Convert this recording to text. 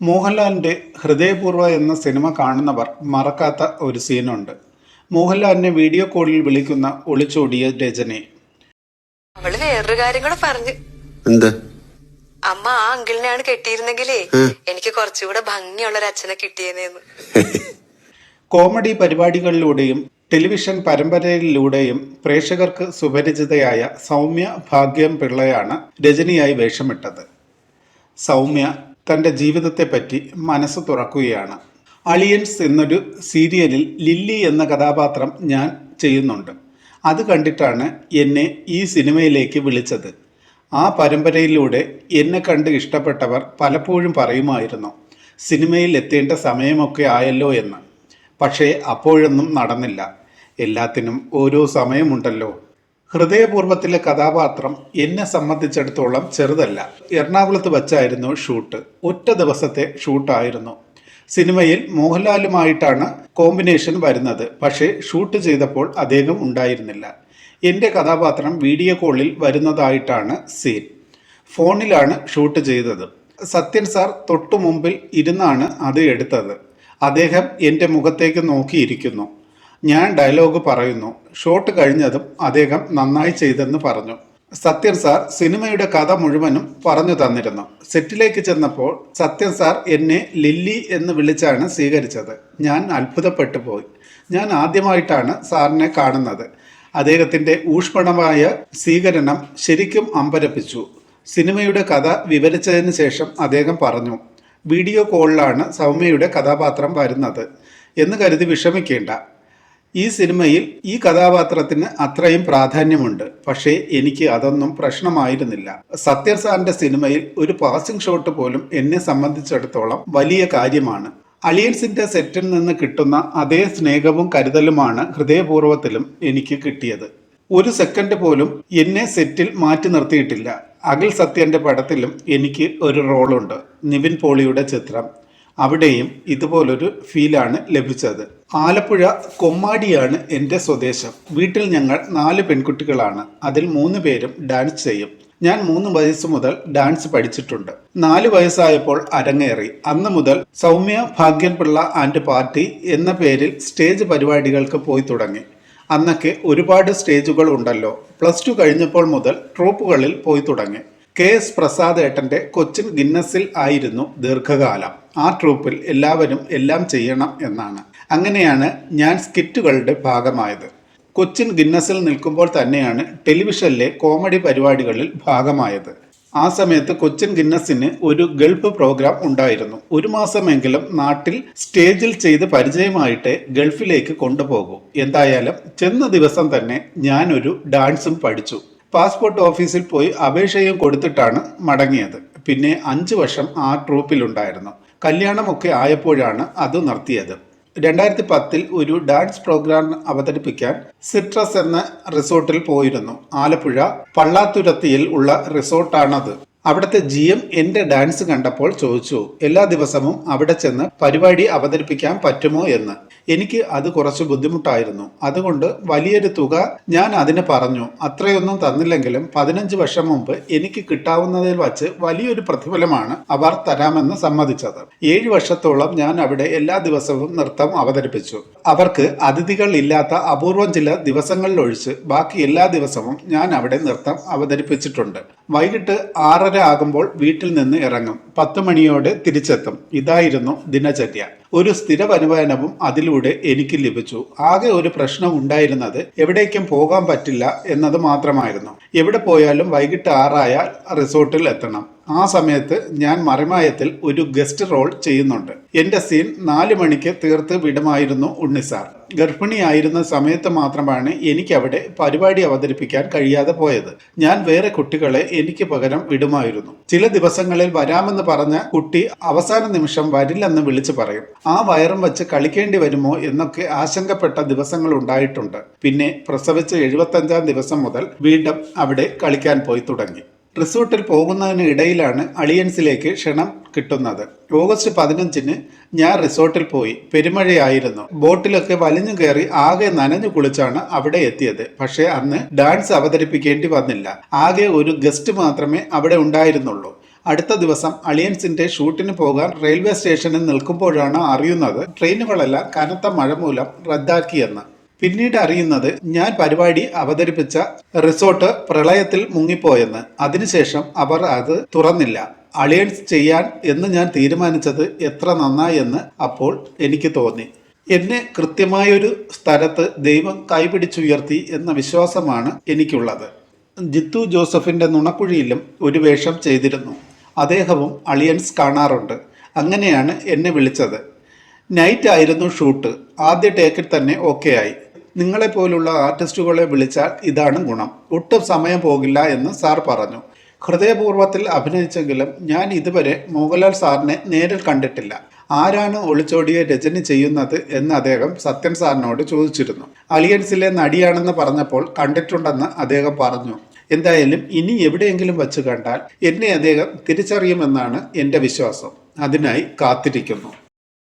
മോഹൻലാലിന്റെ ഹൃദയപൂർവ എന്ന സിനിമ കാണുന്നവർ മറക്കാത്ത ഒരു സീനുണ്ട്. മോഹൻലാലിനെ വീഡിയോ കോളിൽ വിളിക്കുന്ന ഒളിച്ചോടിയ രജനി. അവൾ വേറൊരു കാര്യം കൂടെ പറഞ്ഞു. എന്ത്? അമ്മ ആ അങ്കിളിനെയാണ് കെട്ടിയിരുന്നെങ്കിലേ എനിക്ക് കുറച്ചുകൂടെ ഭംഗിയുള്ള ഒരു അച്ഛനെ കിട്ടിയേനേന്ന്. കോമഡി പരിപാടികളിലൂടെയും ടെലിവിഷൻ പരമ്പരയിലൂടെയും പ്രേക്ഷകർക്ക് സുപരിചിതയായ സൗമ്യ ഭാഗ്യം പിള്ളയാണ് രജനിയായി വേഷമിട്ടത്. സൗമ്യ തന്റെ ജീവിതത്തെപ്പറ്റി മനസ്സ് തുറക്കുകയാണ്. അളിയൻസ് എന്നൊരു സീരിയലിൽ ലില്ലി എന്ന കഥാപാത്രം ഞാൻ ചെയ്യുന്നുണ്ട്. അത് കണ്ടിട്ടാണ് എന്നെ ഈ സിനിമയിലേക്ക് വിളിച്ചത്. ആ പരമ്പരയിലൂടെ എന്നെ കണ്ട് ഇഷ്ടപ്പെട്ടവർ പലപ്പോഴും പറയുമായിരുന്നു സിനിമയിൽ എത്തേണ്ട സമയമൊക്കെ ആയല്ലോ എന്ന്. പക്ഷേ അപ്പോഴൊന്നും നടന്നില്ല. എല്ലാത്തിനും ഓരോ സമയമുണ്ടല്ലോ. ഹൃദയപൂർവത്തിലെ കഥാപാത്രം എന്നെ സംബന്ധിച്ചിടത്തോളം ചെറുതല്ല. എറണാകുളത്ത് വച്ചായിരുന്നു ഷൂട്ട്. ഒറ്റ ദിവസത്തെ ഷൂട്ടായിരുന്നു. സിനിമയിൽ മോഹൻലാലുമായിട്ടാണ് കോമ്പിനേഷൻ വരുന്നത്. പക്ഷേ ഷൂട്ട് ചെയ്തപ്പോൾ അദ്ദേഹം ഉണ്ടായിരുന്നില്ല. എന്റെ കഥാപാത്രം വീഡിയോ കോളിൽ വരുന്നതായിട്ടാണ് സീൻ. ഫോണിലാണ് ഷൂട്ട് ചെയ്തത്. സത്യൻ സാർ തൊട്ടു മുമ്പിൽ ഇരുന്നാണ് അത് എടുത്തത്. അദ്ദേഹം എന്റെ മുഖത്തേക്ക് നോക്കിയിരിക്കുന്നു. ഞാൻ ഡയലോഗ് പറയുന്നു. ഷോട്ട് കഴിഞ്ഞതും അദ്ദേഹം നന്നായി ചെയ്തെന്ന് പറഞ്ഞു. സത്യൻ സാർ സിനിമയുടെ കഥ മുഴുവനും പറഞ്ഞു തന്നിരുന്നു. സെറ്റിലേക്ക് ചെന്നപ്പോൾ സത്യൻ സാർ എന്നെ ലില്ലി എന്ന് വിളിച്ചാണ് സ്വീകരിച്ചത്. ഞാൻ അത്ഭുതപ്പെട്ടു പോയി. ഞാൻ ആദ്യമായിട്ടാണ് സാറിനെ കാണുന്നത്. അദ്ദേഹത്തിന്റെ ഊഷ്മണമായ സ്വീകരണം ശരിക്കും അമ്പരപ്പിച്ചു. സിനിമയുടെ കഥ വിവരിച്ചതിന് ശേഷം അദ്ദേഹം പറഞ്ഞു വീഡിയോ കോളിലാണ് സൗമ്യയുടെ കഥാപാത്രം വരുന്നത്. എന്ന് കരുതി വിഷമിക്കേണ്ട. ഈ സിനിമയിൽ ഈ കഥാപാത്രത്തിന് അത്രയും പ്രാധാന്യമുണ്ട്. പക്ഷേ എനിക്ക് അതൊന്നും പ്രശ്നമായിരുന്നില്ല. സത്യർ സാറിന്റെ സിനിമയിൽ ഒരു പാസിംഗ് ഷോട്ട് പോലും എന്നെ സംബന്ധിച്ചിടത്തോളം വലിയ കാര്യമാണ്. അലിയൻസിന്റെ സെറ്റിൽ നിന്ന് കിട്ടുന്ന അതേ സ്നേഹവും കരുതലുമാണ് ഹൃദയപൂർവത്തിലും എനിക്ക് കിട്ടിയത്. ഒരു സെക്കൻഡ് പോലും എന്നെ സെറ്റിൽ മാറ്റി നിർത്തിയിട്ടില്ല. അഖിൽ സത്യന്റെ പടത്തിലും എനിക്ക് ഒരു റോളുണ്ട് നിവിൻ പോളിയുടെ ചിത്രം. അവിടെയും ഇതുപോലൊരു ഫീലാണ് ലഭിച്ചത്. ആലപ്പുഴ കൊമ്മാടിയാണ് എന്റെ സ്വദേശം. വീട്ടിൽ ഞങ്ങൾ നാല് പെൺകുട്ടികളാണ്. അതിൽ മൂന്ന് പേരും ഡാൻസ് ചെയ്യും. ഞാൻ മൂന്ന് വയസ്സ് മുതൽ ഡാൻസ് പഠിച്ചിട്ടുണ്ട്. നാല് വയസ്സായപ്പോൾ അരങ്ങേറി. അന്ന് മുതൽ സൗമ്യ ഭാഗ്യൻപിള്ള ആൻഡ് പാർട്ടി എന്ന പേരിൽ സ്റ്റേജ് പരിപാടികൾക്ക് പോയി തുടങ്ങി. അന്നൊക്കെ ഒരുപാട് സ്റ്റേജുകൾ ഉണ്ടല്ലോ. പ്ലസ് ടു കഴിഞ്ഞപ്പോൾ മുതൽ ട്രൂപ്പുകളിൽ പോയി തുടങ്ങി. കെ എസ് പ്രസാദ് ഏട്ടന്റെ കൊച്ചിൻ ഗിന്നസിൽ ആയിരുന്നു ദീർഘകാലം. ആ ട്രൂപ്പിൽ എല്ലാവരും എല്ലാം ചെയ്യണം എന്നാണ്. അങ്ങനെയാണ് ഞാൻ സ്കിറ്റുകളുടെ ഭാഗമായത്. കൊച്ചിൻ ഗിന്നസിൽ നിൽക്കുമ്പോൾ തന്നെയാണ് ടെലിവിഷനിലെ കോമഡി പരിപാടികളിൽ ഭാഗമായത്. ആ സമയത്ത് കൊച്ചിൻ ഗിന്നസിന് ഒരു ഗൾഫ് പ്രോഗ്രാം ഉണ്ടായിരുന്നു. ഒരു മാസമെങ്കിലും നാട്ടിൽ സ്റ്റേജിൽ ചെയ്ത് പരിചയമായിട്ട് ഗൾഫിലേക്ക് കൊണ്ടുപോകൂ. എന്തായാലും ചെന്ന ദിവസം തന്നെ ഞാനൊരു ഡാൻസും പഠിച്ചു. പാസ്പോർട്ട് ഓഫീസിൽ പോയി അപേക്ഷയും കൊടുത്തിട്ടാണ് മടങ്ങിയത്. പിന്നെ അഞ്ച് വർഷം ആ ട്രൂപ്പിലുണ്ടായിരുന്നു. കല്യാണമൊക്കെ ആയപ്പോഴാണ് അത് നിർത്തിയത്. രണ്ടായിരത്തി പത്തിൽ ഒരു ഡാൻസ് പ്രോഗ്രാം അവതരിപ്പിക്കാൻ സിട്രസ് എന്ന റിസോർട്ടിൽ പോയിരുന്നു. ആലപ്പുഴ പള്ളാത്തുരത്തിയിൽ ഉള്ള റിസോർട്ടാണത്. അവിടുത്തെ ജി എം എന്റെ ഡാൻസ് കണ്ടപ്പോൾ ചോദിച്ചു എല്ലാ ദിവസവും അവിടെ ചെന്ന് പരിപാടി അവതരിപ്പിക്കാൻ പറ്റുമോ എന്ന്? എനിക്ക് അത് കുറച്ച് ബുദ്ധിമുട്ടായിരുന്നു. അതുകൊണ്ട് വലിയൊരു തുക ഞാൻ അതിന് പറഞ്ഞു. അത്രയൊന്നും തന്നില്ലെങ്കിലും പതിനഞ്ച് വർഷം മുമ്പ് എനിക്ക് കിട്ടാവുന്നതിൽ വച്ച് വലിയൊരു പ്രതിഫലമാണ് അവർ തരാമെന്ന് സമ്മതിച്ചത്. ഏഴ് വർഷത്തോളം ഞാൻ അവിടെ എല്ലാ ദിവസവും നൃത്തം അവതരിപ്പിച്ചു. അവർക്ക് അതിഥികൾ ഇല്ലാത്ത അപൂർവം ചില ദിവസങ്ങളിലൊഴിച്ച് ബാക്കി എല്ലാ ദിവസവും ഞാൻ അവിടെ നൃത്തം അവതരിപ്പിച്ചിട്ടുണ്ട്. വൈകിട്ട് ആറര ആകുമ്പോൾ വീട്ടിൽ നിന്ന് ഇറങ്ങും. പത്ത് മണിയോടെ തിരിച്ചെത്തും. ഇതായിരുന്നു ദിനചര്യ. ഒരു സ്ഥിര വരുമാനവും അതിലൂടെ എനിക്ക് ലഭിച്ചു. ആകെ ഒരു പ്രശ്നം ഉണ്ടായിരുന്നത് എവിടേക്കും പോകാൻ പറ്റില്ല എന്നത് മാത്രമായിരുന്നു. എവിടെ പോയാലും വൈകിട്ട് ആറായാൽ റിസോർട്ടിൽ എത്തണം. ആ സമയത്ത് ഞാൻ മറിമായത്തിൽ ഒരു ഗസ്റ്റ് റോൾ ചെയ്യുന്നുണ്ട്. എന്റെ സീൻ നാല് മണിക്ക് തീർത്ത് വിടുമായിരുന്നു ഉണ്ണിസാർ ഗർഭിണിയായിരുന്ന സമയത്ത് മാത്രമാണ് എനിക്ക് അവിടെ പരിപാടി അവതരിപ്പിക്കാൻ കഴിയാതെ പോയത്. ഞാൻ വേറെ കുട്ടികളെ എനിക്ക് പകരം വിടുമായിരുന്നു. ചില ദിവസങ്ങളിൽ വരാമെന്ന് പറഞ്ഞ കുട്ടി അവസാന നിമിഷം വരില്ലെന്ന് വിളിച്ചു പറയും. ആ വയറും വെച്ച് കളിക്കേണ്ടി വരുമോ എന്നൊക്കെ ആശങ്കപ്പെട്ട ദിവസങ്ങൾ ഉണ്ടായിട്ടുണ്ട്. പിന്നെ പ്രസവിച്ച് എഴുപത്തഞ്ചാം ദിവസം മുതൽ വീണ്ടും അവിടെ കളിക്കാൻ പോയി തുടങ്ങി. റിസോർട്ടിൽ പോകുന്നതിന് ഇടയിലാണ് അളിയൻസിലേക്ക് ക്ഷണം കിട്ടുന്നത്. ഓഗസ്റ്റ് പതിനഞ്ചിന് ഞാൻ റിസോർട്ടിൽ പോയി. പെരുമഴയായിരുന്നു. ബോട്ടിലൊക്കെ വലിഞ്ഞു കയറി ആകെ നനഞ്ഞു കുളിച്ചാണ് അവിടെ എത്തിയത്. പക്ഷേ അന്ന് ഡാൻസ് അവതരിപ്പിക്കേണ്ടി വന്നില്ല. ആകെ ഒരു ഗസ്റ്റ് മാത്രമേ അവിടെ ഉണ്ടായിരുന്നുള്ളൂ. അടുത്ത ദിവസം അളിയൻസിന്റെ ഷൂട്ടിന് പോകാൻ റെയിൽവേ സ്റ്റേഷനിൽ നിൽക്കുമ്പോഴാണ് അറിയുന്നത് ട്രെയിനുകളെല്ലാം കനത്ത മഴ മൂലം റദ്ദാക്കിയെന്ന്. പിന്നീട് അറിയുന്നത് ഞാൻ പരിപാടി അവതരിപ്പിച്ച റിസോർട്ട് പ്രളയത്തിൽ മുങ്ങിപ്പോയെന്ന്. അതിനുശേഷം അവർ അത് തുറന്നില്ല. അളിയൻസ് ചെയ്യാൻ എന്ന് ഞാൻ തീരുമാനിച്ചത് എത്ര നന്നായി എന്ന് അപ്പോൾ എനിക്ക് തോന്നി. എന്നെ കൃത്യമായൊരു സ്ഥലത്ത് ദൈവം കൈപിടിച്ചുയർത്തി എന്ന വിശ്വാസമാണ് എനിക്കുള്ളത്. ജിത്തു ജോസഫിന്റെ നുണക്കുഴിയിലും ഒരു വേഷം ചെയ്തിരുന്നു. അദ്ദേഹവും അളിയൻസ് കാണാറുണ്ട്. അങ്ങനെയാണ് എന്നെ വിളിച്ചത്. നൈറ്റ് ആയിരുന്നു ഷൂട്ട്. ആദ്യ ടേക്കിൽ തന്നെ ഓക്കെ ആയി. നിങ്ങളെപ്പോലുള്ള ആർട്ടിസ്റ്റുകളെ വിളിച്ചാൽ ഇതാണ് ഗുണം. ഒട്ടും സമയം പോകില്ല എന്ന് സാർ പറഞ്ഞു. ഹൃദയപൂർവത്തിൽ അഭിനയിച്ചെങ്കിലും ഞാൻ ഇതുവരെ മോഹൻലാൽ സാറിനെ നേരിൽ കണ്ടിട്ടില്ല. ആരാണ് ഒളിച്ചോടിയെ രചന ചെയ്യുന്നത് എന്ന് അദ്ദേഹം സത്യൻ സാറിനോട് ചോദിച്ചിരുന്നു. അലിയൻസിലെ നടിയാണെന്ന് പറഞ്ഞപ്പോൾ കണ്ടിട്ടുണ്ടെന്ന് അദ്ദേഹം പറഞ്ഞു. എന്തായാലും ഇനി എവിടെയെങ്കിലും വച്ച് കണ്ടാൽ എന്നെ അദ്ദേഹം തിരിച്ചറിയുമെന്നാണ് എന്റെ വിശ്വാസം. അതിനായി കാത്തിരിക്കുന്നു.